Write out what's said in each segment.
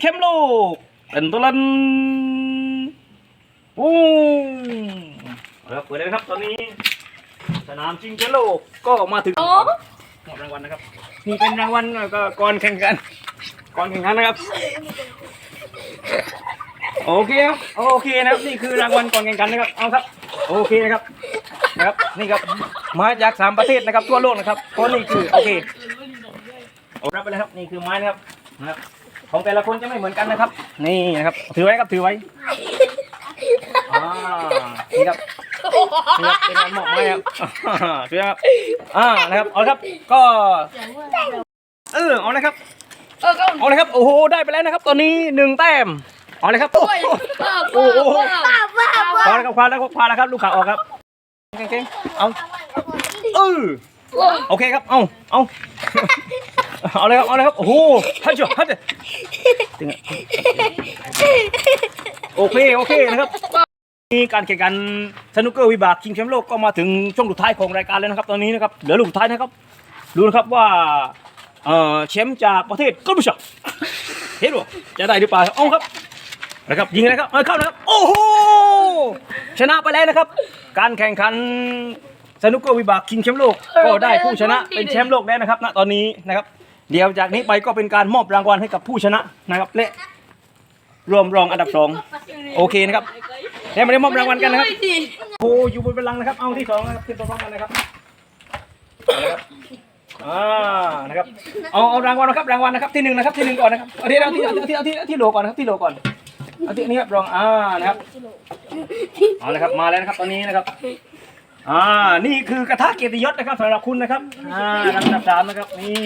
แชมป์โลกเป็นตัวลันโอ้เอาละครับเปิดเลยนะครับตอนนี้ สนามชิงแชมป์โลกก็มาถึงมอบรางวัลนะครับนี่เป็นรางวัลก็ก่อนแข่งขันก่อนแข่งขันนะครับ โอเคครับโอเคนะครับนี่คือรางวัลก่อนแข่งขันนะครับเอาครับ โอเคนะครับนะครับนี่ครับมาจากสามประเทศนะครับทั่วโลกนะครับเพราะนี่คือโอเคเอารับไปเลยครับนี่คือไม้นะครับนะครับ ของแต่ละคนจะไม่เหมือนกันนะครับ นี่นะครับ ถือไว้ครับถือไว้อ่านี่ครับนี่ครับเป็นการมอบไม้ครับอ่าถือครับอ่านะครับเอาละครับก็เออเอาเลยครับเออก็เอาเลยครับโอ้โหได้ไปแล้วนะครับ ตอนนี้หนึ่งแต้มเอาเลยครับโอ้ยป้าป้าป้าป้าพอแล้วครับพอแล้วครับพอแล้วครับลูกขาออกครับเก่งๆเอาเออโอเคครับเอาเอา เอาเลยครับเอาเลยครับโอ้โหฮัจจฮัจจถึงโอเคโอเคนะครับนี่การแข่งขันสนุกเกอร์วิบากชิงแชมป์โลกก็มาถึงช่วงสุดท้ายของรายการแล้วนะครับ ตอนนี้นะครับเหลือลูกสุดท้ายนะครับดูนะครับว่าเอ่อแชมป์จากประเทศกัมพูชาเห็นบ่จะได้หรือเปล่าเอาครับนะครับยิงนะครับเอาเข้านะครับโอ้โหชนะไปแล้วนะครับ การแข่งขันสนุกเกอร์วิบากชิงแชมป์โลกก็ได้ผู้ชนะเป็นแชมป์โลกแล้วนะครับณตอนนี้นะครับ เดี๋ยวจากนี้ไปก็เป็นการมอบรางวัลให้กับผู้ชนะนะครับและรวมรองอันดับสองโอเคนะครับแล้วมาได้มอบรางวัลกันนะครับโอ้อยู่บนบัลลังก์นะครับ เอาที่สองนะครับขึ้นตัวพร้อมกันนะครับเอาละครับอ่านะครับเอาเอารางวัลนะครับรางวัลนะครับที่หนึ่งนะครับที่หนึ่งก่อนนะครับเอาที่เอาที่เอาที่เอาที่เอาที่โหลก่อนนะครับที่โหลก่อนเอาที่นี้ครับรองอ่านะครับเอาเลยครับมาแล้วนะครับตอนนี้นะครับ อ่า นี่คือกระทะเกียรติยศนะครับสำหรับคุณนะครับ อ่าลำดับสามนะครับ นี่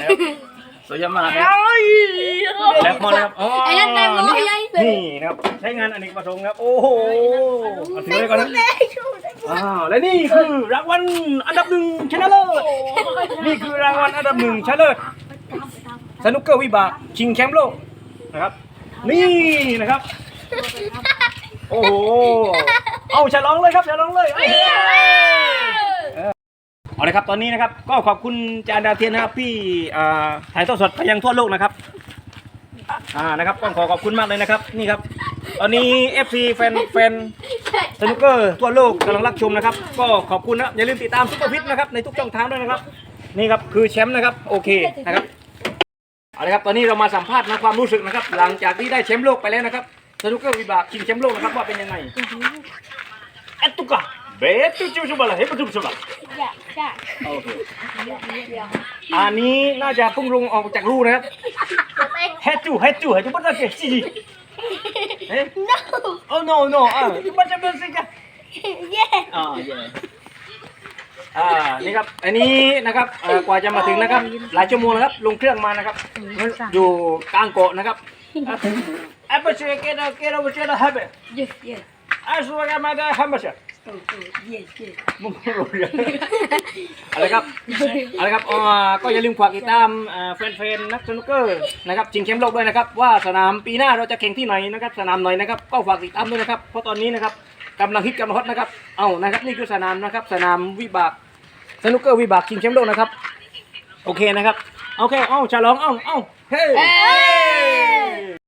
นะครับสวยมากนะครับแล้วพอแล้วครับอ๋อไอ้นั่นแตงโมนี่ใหญ่นี่นะครับ ใช้งานอเนกประสงค์ครับ โอ้โหเอาถือไว้ก่อนนะ อ้าวและนี่คือรางวัลอันดับหนึ่งชนะเลิศนี่คือรางวัลอันดับหนึ่งชนะเลิศสนุกเกอร์วิบากชิงแชมป์โลกนะครับ นี่นะครับ โอ้โห เอาฉลองเลยครับฉลองเลยเอาเอาเลยครับตอนนี้นะครับก็ขอบคุณจานดาวเทียนนะครับพี่อ่าถ่ายทอดสดไปยังทั่วโลกนะครับอ่านะครับต้องขอขอบคุณมากเลยนะครับนี่ครับ ตอนนี้ FC แฟนแฟนสนุกเกอร์ทั่วโลกกำลังรับชมนะครับ ก็ขอบคุณนะอย่าลืมติดตามซุปเปอร์ฟิตนะครับในทุกช่องทางด้วยนะครับ นี่ครับคือแชมป์นะครับโอเคนะครับเอาละครับตอนนี้เรามาสัมภาษณ์นะความรู้สึกนะครับ หลังจากที่ได้แชมป์โลกไปแล้วนะครับสนุกเกอร์วิบากชิงแชมป์โลกนะครับว่าเป็นยังไงเอ็ด ตุกะเบตุจิวชุบะละเฮปจุบชุบะโอเคอันนี้น่าจะพุ่งลงออกจากรูนะครับเฮจูเฮจูเฮจูบัตรเกจิจิเฮ้ no oh no no อ่าจุบัตรเป็นสิกะอ่าเย่อ่านี่ครับอันนี้นะครับเอ่อกว่าจะมาถึงนะครับ หลายชั่วโมงนะครับลงเครื่องมานะครับ อยู่กลางเกาะนะครับแอปเปิลเชคเกอร์เกอร์เชเดอร์ฮับเบ yes yes อาสุวากามาดาฮัมเบช yes yes มึงรู้เรื่องอะไรครับอะไรครับอ่าก็อย่าลืมฝากติดตามแฟนๆนักสนุกเกอร์นะครับชิงแชมป์โลกด้วยนะครับ ว่าสนามปีหน้าเราจะแข่งที่ไหนนะครับ สนามไหนนะครับ ก็ฝากติดตามด้วยนะครับ เพราะตอนนี้นะครับกำลังฮิตกำลังฮอตนะครับ เอานะครับนี่คือสนามนะครับ สนามวิบากสนุกเกอร์วิบากชิงแชมป์โลกนะครับ โอเคนะครับ โอเคเอ้าฉลองเอ้าเอ้าเฮ้